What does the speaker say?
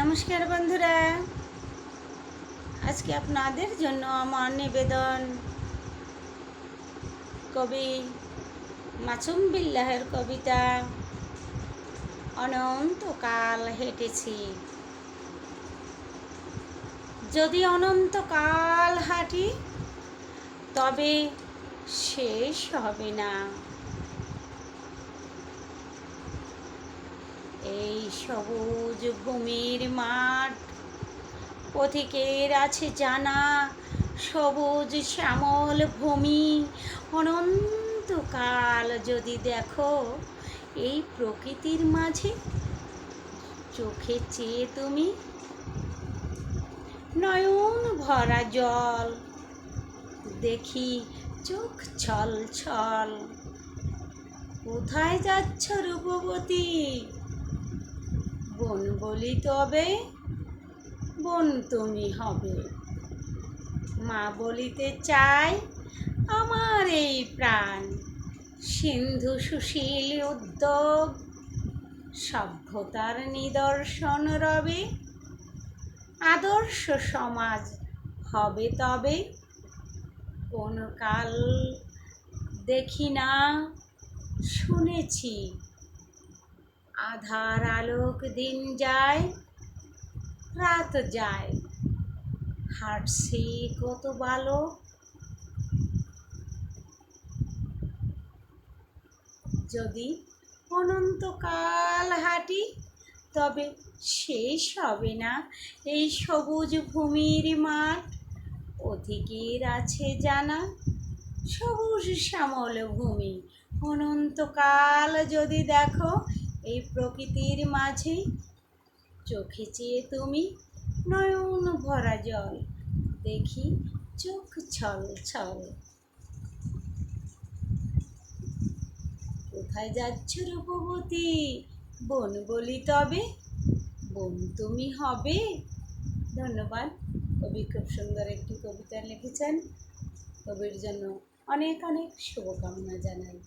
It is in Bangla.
নমস্কার বন্ধুরা। আজকে আপনাদের জন্য আমার নিবেদন কবি মাসুম বিল্লাহের কবিতা, অনন্তকাল হেঁটেছি। যদি অনন্তকাল হাঁটি, তবে শেষ হবে না এই সবুজ ভূমির মাঠ। পথিকের আছে জানা, সবুজ শ্যামল ভূমি। অনন্তকাল যদি দেখো এই প্রকৃতির মাঝে, চোখে চেয়ে তুমি নয়ন ভরা জল। দেখি চোখ ছল ছল কোথায় যাচ্ছ রূপবতী? বোন বলি তবে, বোন তুমি হবে। মা বলিতে চাই আমার এই প্রাণ। সিন্ধু সুশীল উদ্যোগ, সভ্যতার নিদর্শন রবে। আদর্শ সমাজ হবে তবে। কোন কাল দেখি না, শুনেছি আধার আলোক দিন যায়, রাত যায়। হাঁটছে কত বালক যদি অনন্তকাল হাঁটি, তবে শেষ হবে না এই সবুজ ভূমির মাঠ। অধিকের আছে জানা, সবুজ শ্যামল ভূমি। অনন্তকাল যদি দেখো এই প্রকৃতির মাঝে চোখে চেয়ে তুমি নয়ন ভরা জল, দেখি চোখ ছল ছল। কোথায় যাচ্ছ রূপবতী? বোন বলি তবে, বোন তুমি হবে। ধন্যবাদ। কবি খুব সুন্দর একটি কবিতা লিখেছেন। কবির জন্য অনেক অনেক শুভকামনা জানাই।